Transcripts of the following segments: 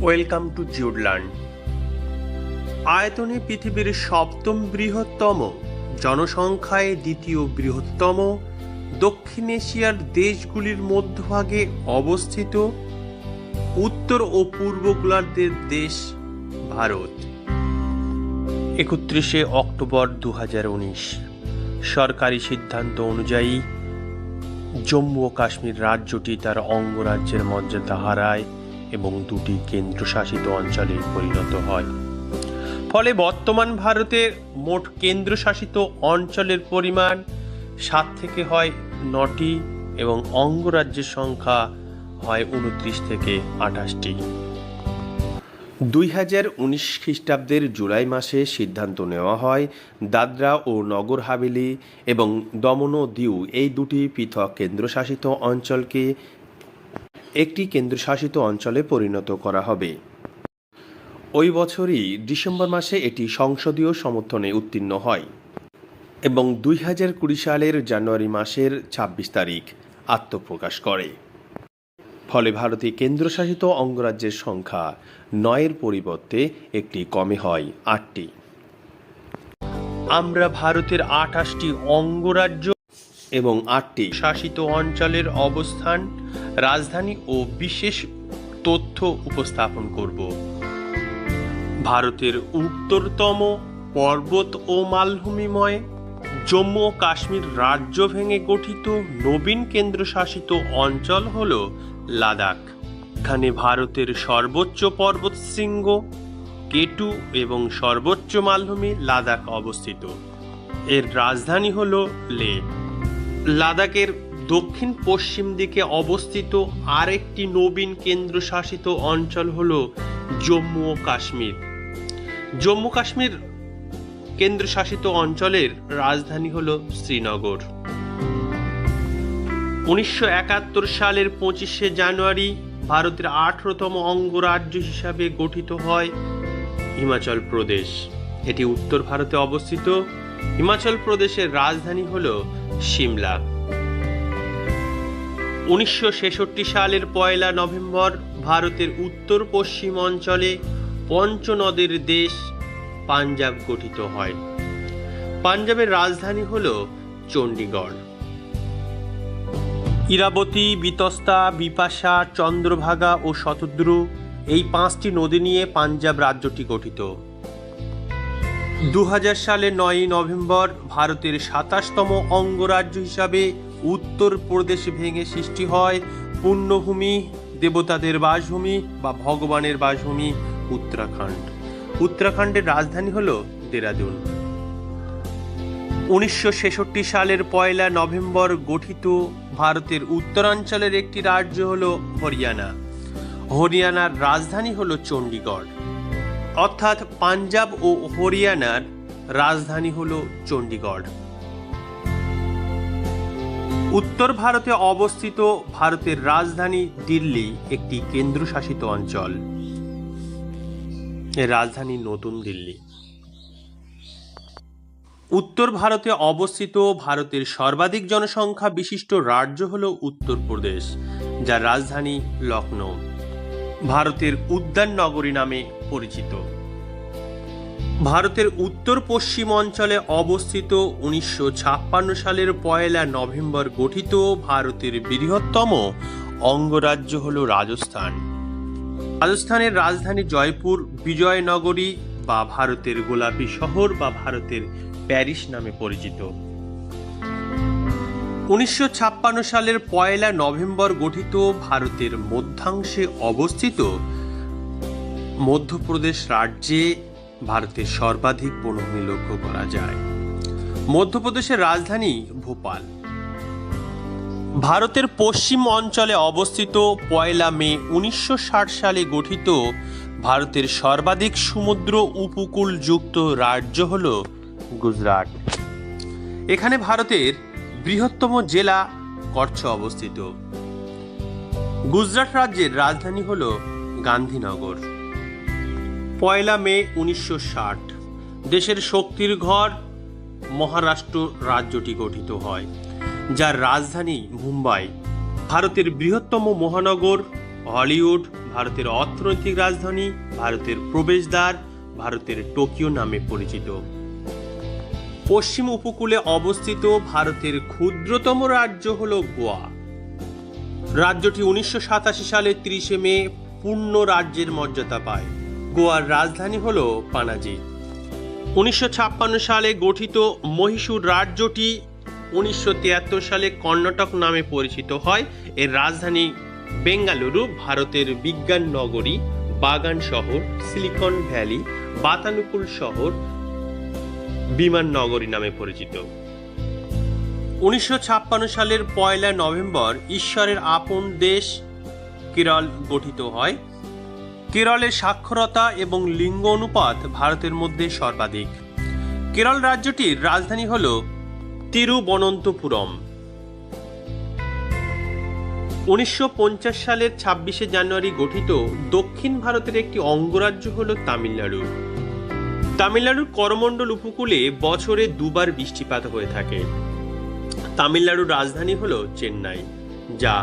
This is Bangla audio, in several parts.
ওয়েলকাম টু জিউডল্যান্ড আয়তনে পৃথিবীর সপ্তম বৃহত্তম, জনসংখ্যায় দ্বিতীয় বৃহত্তম, দক্ষিণ এশিয়ার দেশগুলির মধ্যভাগে অবস্থিত, উত্তর ও পূর্ব গোলার্ধের দেশ ভারত। একত্রিশে অক্টোবর দু হাজার উনিশ, সরকারি সিদ্ধান্ত অনুযায়ী জম্মু ও কাশ্মীর রাজ্যটি তার অঙ্গরাজ্যের মর্যাদা হারায় এবং দুটি কেন্দ্রশাসিত অঞ্চলে পরিণত হয়। ফলে বর্তমান ভারতের মোট কেন্দ্রশাসিত অঞ্চলের পরিমাণ সাত থেকে হয় নটি এবং অঙ্গরাজ্যের সংখ্যা হয় উনত্রিশ থেকে আঠাশটি। দুই হাজার উনিশ খ্রিস্টাব্দের জুলাই মাসে সিদ্ধান্ত নেওয়া হয়, দাদরা ও নগর হাভেলি এবং দমন ও দিউ এই দুটি পৃথক কেন্দ্রশাসিত অঞ্চলকে একটি কেন্দ্রশাসিত অঞ্চলে পরিণত করা হবে। ওই বছরই ডিসেম্বর মাসে এটি সংসদীয় সমর্থনে উত্তীর্ণ হয় এবং দুই হাজার কুড়ি সালের জানুয়ারি মাসের ছাব্বিশ তারিখ আত্মপ্রকাশ করে। ফলে ভারতে কেন্দ্রশাসিত অঙ্গরাজ্যের সংখ্যা নয়ের পরিবর্তে একটি কমে হয় আটটি। আমরা ভারতের আঠাশটি অঙ্গরাজ্য এবং আটটি শাসিত অঞ্চলের অবস্থান রাজধানী ও বিশেষ তথ্য উপস্থাপন করব। ভারতের উত্তরতম পর্বত ও মালভূমিময় জম্মু ও কাশ্মীর রাজ্য ভেঙে গঠিত নবীন কেন্দ্রশাসিত অঞ্চল হল লাদাখ। এখানে ভারতের সর্বোচ্চ পর্বত শৃঙ্গ, কেটু এবং সর্বোচ্চ মালভূমি লাদাখ অবস্থিত। এর রাজধানী হল লে। লাদাখের দক্ষিণ পশ্চিম দিকে অবস্থিত আরেকটি নবীন কেন্দ্রশাসিত অঞ্চল হল জম্মু ও কাশ্মীর। জম্মু কাশ্মীর কেন্দ্রশাসিত অঞ্চলের রাজধানী হল শ্রীনগর। উনিশশো একাত্তর সালের পঁচিশে জানুয়ারি ভারতের আঠারোতম অঙ্গরাজ্য হিসাবে গঠিত হয় হিমাচল প্রদেশ। এটি উত্তর ভারতে অবস্থিত। হিমাচল প্রদেশের রাজধানী হল সিমলা। উনিশশো ছেষট্টি সালের পয়লা নভেম্বর ভারতের উত্তর পশ্চিম অঞ্চলে পঞ্চনদের দেশ পাঞ্জাব গঠিত হয়। পাঞ্জাবের রাজধানী হল চণ্ডীগড়। ইরাবতী, বিতস্তা, বিপাশা, চন্দ্রভাগা ও শতদ্রু এই পাঁচটি নদী নিয়ে পাঞ্জাব রাজ্যটি গঠিত। দু সালে নয়ই নভেম্বর ভারতের সাতাশতম অঙ্গরাজ্য হিসাবে উত্তর প্রদেশ ভেঙে সৃষ্টি হয় পুণ্যভূমি, দেবতাদের বাসভূমি বা ভগবানের বাসভূমি উত্তরাখণ্ড। উত্তরাখণ্ডের রাজধানী হল দেরাদুন। উনিশশো ছেষট্টি সালের পয়লা নভেম্বর গঠিত ভারতের উত্তরাঞ্চলের একটি রাজ্য হল হরিয়ানা। হরিয়ানার রাজধানী হল চণ্ডীগড়। অর্থাৎ পাঞ্জাব ও হরিয়ানার রাজধানী হল চণ্ডীগড়। উত্তর ভারতে অবস্থিত ভারতের রাজধানী দিল্লি একটি কেন্দ্রশাসিত অঞ্চল। এর রাজধানী নতুন দিল্লি। উত্তর ভারতে অবস্থিত ভারতের সর্বাধিক জনসংখ্যা বিশিষ্ট রাজ্য হল উত্তরপ্রদেশ, যার রাজধানী লখনৌ ভারতের উদ্যান নগরী নামে পরিচিত। ভারতের উত্তর পশ্চিম অঞ্চলে অবস্থিত উনিশশো ছাপ্পান্ন সালের পয়লা নভেম্বর গঠিত ভারতের বৃহত্তম অঙ্গরাজ্য হল রাজস্থান। রাজস্থানের রাজধানী জয়পুর, বিজয়নগরী বা ভারতের গোলাপী শহর বা ভারতের প্যারিস নামে পরিচিত। উনিশশো ছাপ্পান্ন সালের পয়লা নভেম্বর গঠিত ভারতের মধ্যাংশে অবস্থিত মধ্যপ্রদেশ রাজ্যে ভারতের সর্বাধিক বনভূমি লক্ষ্য করা যায়। মধ্যপ্রদেশের রাজধানী ভোপাল। ভারতের পশ্চিম অঞ্চলে অবস্থিত পয়লা মে উনিশশো ষাট সালে গঠিত ভারতের সর্বাধিক সমুদ্র উপকূলযুক্ত রাজ্য হল গুজরাট। এখানে ভারতের বৃহত্তম জেলা কচ্ছ অবস্থিত। গুজরাট রাজ্যের রাজধানী হল গান্ধীনগর। পয়লা মে উনিশশো ষাট। দেশের শক্তির ঘর মহারাষ্ট্র রাজ্যটি গঠিত হয়, যার রাজধানী মুম্বাই। ভারতের বৃহত্তম মহানগর, হলিউড, ভারতের অর্থনৈতিক রাজধানী, ভারতের প্রবেশদ্বার, ভারতের টোকিও নামে পরিচিত। পশ্চিম উপকূলে অবস্থিত ভারতের ক্ষুদ্রতম রাজ্য হল গোয়া। রাজ্যটি উনিশশো সাতাশি সালে ত্রিশে মে পূর্ণ রাজ্যের মর্যাদা পায়। গোয়ার রাজধানী হল পানাজি। উনিশশো ছাপ্পান্ন সালে গঠিত মহীশূর রাজ্যটি উনিশশো তিয়াত্তর সালে কর্ণাটক নামে পরিচিত হয়। এর রাজধানী বেঙ্গালুরু, ভারতের বিজ্ঞান নগরী, বাগান শহর, সিলিকন ভ্যালি, বাতানুকুল শহর, বিমান নগরী নামে পরিচিত। উনিশশো ছাপ্পান্ন সালের পয়লা নভেম্বর ঈশ্বরের আপন দেশ কেরল গঠিত হয়। কেরলের সাক্ষরতা এবং লিঙ্গ অনুপাত ভারতের মধ্যে সর্বাধিক। কেরল রাজ্যটির রাজধানী হল তিরুবনন্তপুরম। উনিশশো পঞ্চাশ সালের ছাব্বিশে জানুয়ারি গঠিত দক্ষিণ ভারতের একটি অঙ্গরাজ্য হল তামিলনাড়ু। তামিলনাড়ুর করমণ্ডল উপকূলে বছরে দুবার বৃষ্টিপাত হয়ে থাকে। তামিলনাড়ুর রাজধানী হল চেন্নাই, যা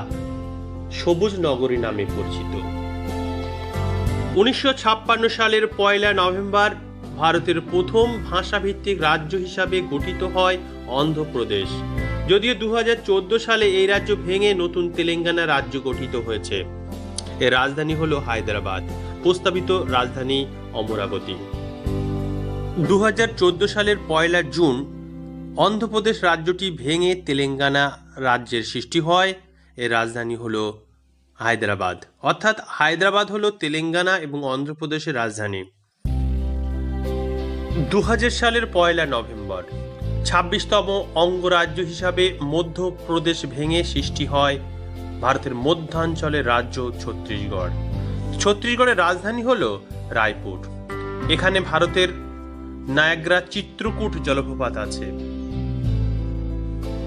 সবুজ নগরী নামে পরিচিত। উনিশশো ছাপ্পান্ন সালের পয়লা নভেম্বর ভারতের প্রথম ভাষাভিত্তিক রাজ্য হিসাবে গঠিত হয় অন্ধ্রপ্রদেশ। যদিও দু হাজার চোদ্দ সালে এই রাজ্য ভেঙে নতুন তেলেঙ্গানা রাজ্য গঠিত হয়েছে। এর রাজধানী হল হায়দ্রাবাদ। প্রস্তাবিত রাজধানী অমরাবতী। দু হাজার চোদ্দ সালের পয়লা জুন অন্ধ্রপ্রদেশ রাজ্যটি ভেঙে তেলেঙ্গানা রাজ্যের সৃষ্টি হয়। এর রাজধানী হলো হায়দ্রাবাদ। অর্থাৎ হায়দ্রাবাদ হলো তেলেঙ্গানা এবং অন্ধ্রপ্রদেশের রাজধানী। দু হাজার সালের পয়লা নভেম্বর, ছাব্বিশতম অঙ্গরাজ্য হিসাবে মধ্যপ্রদেশ ভেঙে সৃষ্টি হয় ভারতের মধ্যাঞ্চলের রাজ্য ছত্তিশগড়। ছত্তিশগড়ের রাজধানী হল রায়পুর। এখানে ভারতের নায়াগ্রা চিত্রকূট জলপ্রপাত আছে।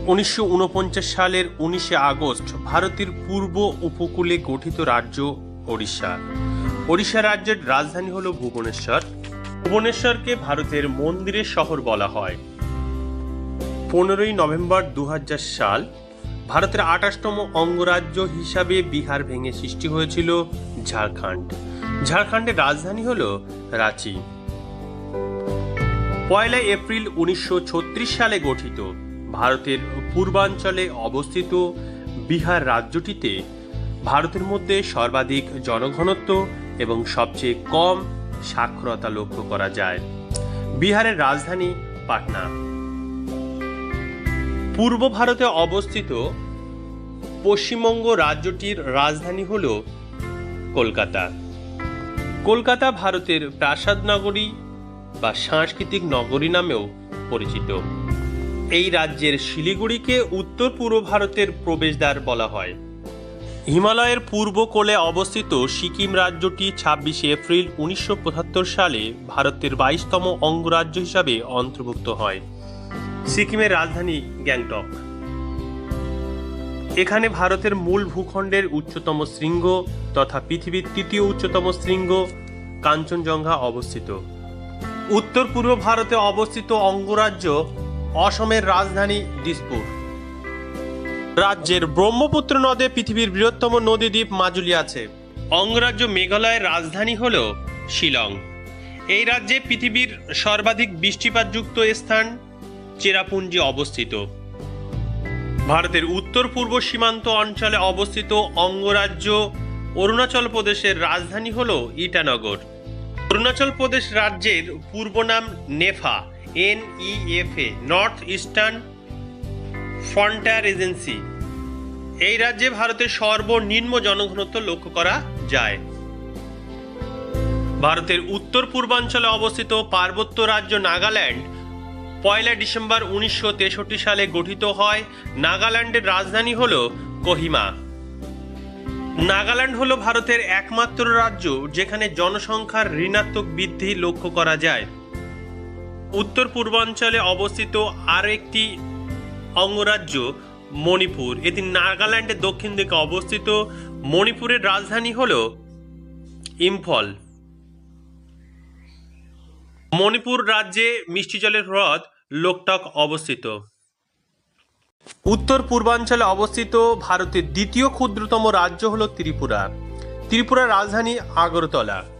উনিশশো উনপঞ্চাশ সালের উনিশে আগস্ট ভারতের পূর্ব উপকূলে গঠিত রাজ্য ওড়িশা। ওড়িশা রাজ্যের রাজধানী হল ভুবনেশ্বর। ভুবনেশ্বরকে ভারতের মন্দিরের শহর বলা হয়। পনেরোই নভেম্বর দু হাজার সাল ভারতের আঠাশতম অঙ্গরাজ্য হিসাবে বিহার ভেঙে সৃষ্টি হয়েছিল ঝাড়খণ্ড। ঝাড়খণ্ডের রাজধানী হল রাঁচি। পয়লা এপ্রিল উনিশশো ছত্রিশ সালে গঠিত ভারতের পূর্বাঞ্চলে অবস্থিত বিহার রাজ্যটিতে ভারতের মধ্যে সর্বাধিক জনঘনত্ব এবং সবচেয়ে কম সাক্ষরতা লক্ষ্য করা যায়। বিহারের রাজধানী পাটনা। পূর্ব ভারতে অবস্থিত পশ্চিমবঙ্গ রাজ্যটির রাজধানী হল কলকাতা। কলকাতা ভারতের প্রাসাদ নগরী বা সাংস্কৃতিক নগরী নামেও পরিচিত। এই রাজ্যের শিলিগুড়িকে উত্তর পূর্ব ভারতের প্রবেশদ্বার বলা হয়। হিমালয়ের পূর্ব কোলে অবস্থিত সিকিম রাজ্যটি ছাব্বিশে এপ্রিল উনিশশো পঁচাত্তর সালে ভারতের বাইশতম অঙ্গরাজ্য হিসাবে অন্তর্ভুক্ত হয়। সিকিমের রাজধানী গ্যাংটক। এখানে ভারতের মূল ভূখণ্ডের উচ্চতম শৃঙ্গ তথা পৃথিবীর তৃতীয় উচ্চতম শৃঙ্গ কাঞ্চনজঙ্ঘা অবস্থিত। উত্তর পূর্ব ভারতে অবস্থিত অঙ্গরাজ্য অসমের রাজধানী দিসপুর। রাজ্যের ব্রহ্মপুত্র নদে পৃথিবীর বৃহত্তম নদী দ্বীপ মাজুলি আছে। অঙ্গরাজ্য মেঘালয়ের রাজধানী হল শিলং। এই রাজ্যে পৃথিবীর সর্বাধিক বৃষ্টিপাতযুক্ত স্থান চেরাপুঞ্জি অবস্থিত। ভারতের উত্তর পূর্ব সীমান্ত অঞ্চলে অবস্থিত অঙ্গরাজ্য অরুণাচল প্রদেশের রাজধানী হল ইটানগর। অরুণাচল প্রদেশ রাজ্যের পূর্ব নাম NEFA. N A North Eastern Frontier Agency এই রাজ্যে ভারতের সর্বনিম্ন জনঘনত্ব লক্ষ্য করা যায়। ভারতের উত্তর পূর্বাঞ্চলে অবস্থিত পার্বত্য রাজ্য নাগাল্যান্ড পয়লা ডিসেম্বর উনিশশো তেষট্টি সালে গঠিত হয়। নাগাল্যান্ডের রাজধানী হল কোহিমা। নাগাল্যান্ড হলো ভারতের একমাত্র রাজ্য যেখানে জনসংখ্যার ঋণাত্মক বৃদ্ধি লক্ষ্য করা যায়। উত্তর পূর্বাঞ্চলে অবস্থিত আর একটি অঙ্গরাজ্য, মণিপুর। এটি নাগাল্যান্ডের দক্ষিণ দিকে অবস্থিত। মণিপুরের রাজধানী হল ইম্ফল। মণিপুর রাজ্যে মিষ্টি জলের হ্রদ লোকটক অবস্থিত। উত্তর পূর্বাঞ্চলে অবস্থিত ভারতের দ্বিতীয় ক্ষুদ্রতম রাজ্য হল ত্রিপুরা। ত্রিপুরার রাজধানী আগরতলা।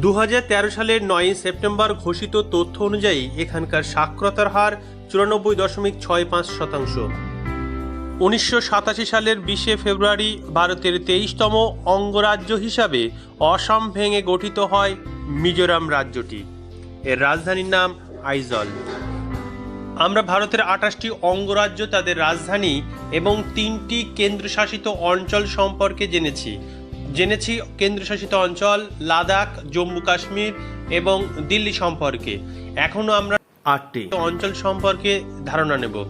দু হাজার তেরো সালের নয় সেপ্টেম্বর ঘোষিত তথ্য অনুযায়ী এখানকার সাক্ষরতার হার চুরানব্বই দশমিক ছয় পাঁচ শতাংশ। উনিশশো সাতাশি সালের বিশে ফেব্রুয়ারি ভারতের তেইশতম অঙ্গরাজ্য হিসাবে অসম ভেঙে গঠিত হয় মিজোরাম রাজ্যটি। এর রাজধানীর নাম আইজল। আমরা ভারতের আঠাশটি অঙ্গরাজ্য, তাদের রাজধানী এবং তিনটি কেন্দ্রশাসিত অঞ্চল সম্পর্কে জেনেছি। জেনেছি কেন্দ্রশাসিত অঞ্চল লাদাখ জম্মু কাশ্মীর এবং দিল্লি সম্পর্কে। এখনও আমরা আটটি। অঞ্চল সম্পর্কে ধারণা নেব।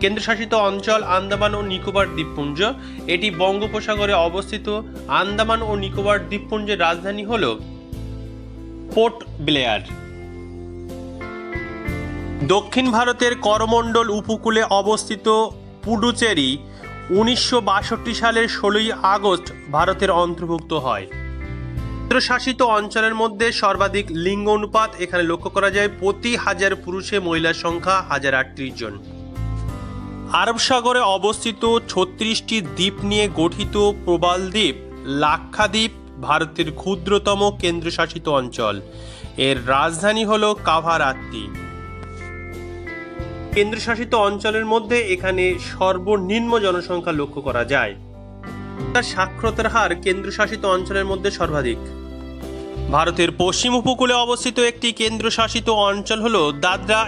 কেন্দ্রশাসিত অঞ্চল আন্দামান ও নিকোবর দ্বীপপুঞ্জ। এটি বঙ্গোপসাগরে অবস্থিত। আন্দামান ও নিকোবর দ্বীপপুঞ্জের রাজধানী হল পোর্ট ব্লেয়ার। দক্ষিণ ভারতের করমণ্ডল উপকূলে অবস্থিত পুডুচেরি উনিশশো বাষট্টি সালের ষোলোই আগস্ট ভারতের অন্তর্ভুক্ত হয়। কেন্দ্রশাসিত অঞ্চলের মধ্যে সর্বাধিক লিঙ্গ অনুপাত এখানে লক্ষ্য করা যায় প্রতি হাজার পুরুষে মহিলার সংখ্যা হাজার আটত্রিশ জন। আরব সাগরে অবস্থিত ছত্রিশটি দ্বীপ নিয়ে গঠিত প্রবাল দ্বীপ লাক্ষাদ্বীপ ভারতের ক্ষুদ্রতম কেন্দ্রশাসিত অঞ্চল। এর রাজধানী হল কাভারাত্তি। কেন্দ্রশাসিত অঞ্চলের মধ্যে এখানে সর্বনিম্ন জনসংখ্যা লক্ষ্য করা যায়। তার সাক্ষরতার হার কেন্দ্রশাসিত অঞ্চলের মধ্যে সর্বাধিক। ভারতের পশ্চিম উপকূলে অবস্থিত একটি কেন্দ্রশাসিত অঞ্চল হল দাদরা।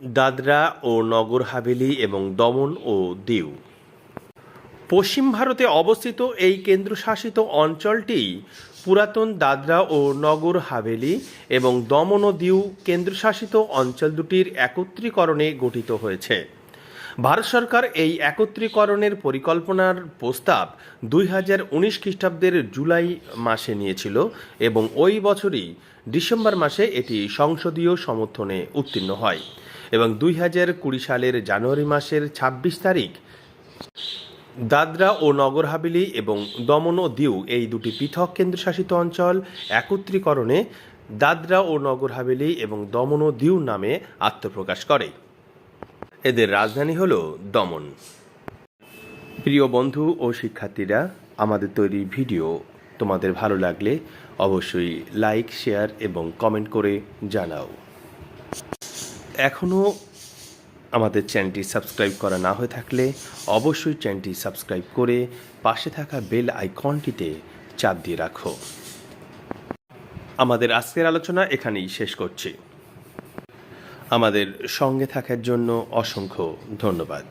দাদরা ও নগর হাভেলি এবং দমন ও দিউ। পশ্চিম ভারতে অবস্থিত এই কেন্দ্রশাসিত অঞ্চলটি পুরাতন দাদরা ও নগর হাভেলি এবং দমন ও দিউ কেন্দ্রশাসিত অঞ্চল দুটির একত্রীকরণে গঠিত হয়েছে। ভারত সরকার এই একত্রীকরণের পরিকল্পনার প্রস্তাব দুই হাজার উনিশ খ্রিস্টাব্দের জুলাই মাসে নিয়েছিল এবং ওই বছরই ডিসেম্বর মাসে এটি সংসদীয় সমর্থনে উত্তীর্ণ হয় এবং দুই হাজার কুড়ি সালের জানুয়ারি মাসের ছাব্বিশ তারিখ দাদরা ও নগর হাভেলি এবং দমন ও দিউ এই দুটি পৃথক কেন্দ্রশাসিত অঞ্চল একত্রীকরণে দাদরা ও নগর হাভেলি এবং দমন ও দিউ নামে আত্মপ্রকাশ করে। এদের রাজধানী হল দমন। প্রিয় বন্ধু ও শিক্ষার্থীরা, আমাদের তৈরি ভিডিও তোমাদের ভালো লাগলে অবশ্যই লাইক, শেয়ার এবং কমেন্ট করে জানাও। এখনও আমাদের চ্যানেলটি সাবস্ক্রাইব করা না হয়ে থাকলে অবশ্যই চ্যানেলটি সাবস্ক্রাইব করে পাশে থাকা বেল আইকনটিতে চাপ দিয়ে রাখো। আমাদের আজকের আলোচনা এখানেই শেষ করছি। আমাদের সঙ্গে থাকার জন্য অসংখ্য ধন্যবাদ।